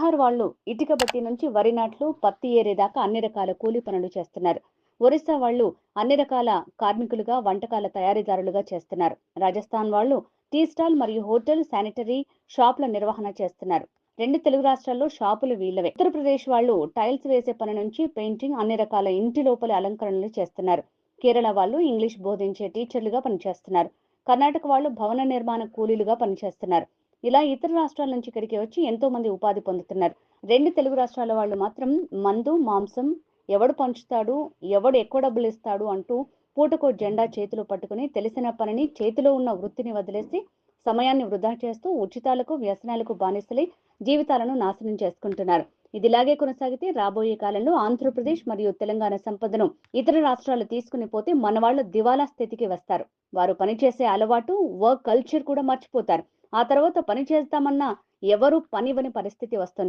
బీహార్ వాళ్ళు ఇటుక బట్టి నుంచి వరి నాట్లు పత్తి ఏరేదాకా అన్ని రకాల కూలీ పనులు చేస్తున్నారు. ఒరిస్సా వాళ్ళు అన్ని రకాల కార్మికులుగా వంటకాల తయారీదారులుగా చేస్తున్నారు. రాజస్థాన్ వాళ్ళు టీ స్టాల్ మరియు హోటల్ శానిటరీ షాపుల నిర్వహణ చేస్తున్నారు. రెండు తెలుగు రాష్ట్రాల్లో షాపులు వీళ్ళవే. ఉత్తరప్రదేశ్ వాళ్ళు టైల్స్ వేసే పని నుంచి పెయింటింగ్ అన్ని రకాల ఇంటి లోపలి అలంకరణలు చేస్తున్నారు. కేరళ వాళ్ళు ఇంగ్లీష్ బోధించే టీచర్లుగా పనిచేస్తున్నారు. కర్ణాటక వాళ్ళు భవన నిర్మాణ కూలీలుగా పనిచేస్తున్నారు. ఇలా ఇతర రాష్ట్రాల నుంచి ఇక్కడికి వచ్చి ఎంతో మంది ఉపాధి పొందుతున్నారు. రెండు తెలుగు రాష్ట్రాల వాళ్ళు మాత్రం మందు మాంసం ఎవడు పంచుతాడు ఎవడు ఎక్కువ డబ్బులు ఇస్తాడు అంటూ పూటకో జెండా చేతిలో పట్టుకుని తెలిసిన పనిని చేతిలో ఉన్న వృత్తిని వదిలేసి సమయాన్ని వృధా చేస్తూ ఉచితాలకు వ్యసనాలకు బానిసలై జీవితాలను నాశనం చేసుకుంటున్నారు. ఇదిలాగే కొనసాగితే రాబోయే కాలంలో ఆంధ్రప్రదేశ్ మరియు తెలంగాణ సంపదను ఇతర రాష్ట్రాలు తీసుకుని పోతే మన వాళ్ళు దివాలా స్థితికి వస్తారు. వారు పనిచేసే అలవాటు వర్క్ కల్చర్ కూడా మర్చిపోతారు. ఆ తర్వాత పని చేస్తామన్నా ఎవరు పనివని పరిస్థితి వస్తుంది.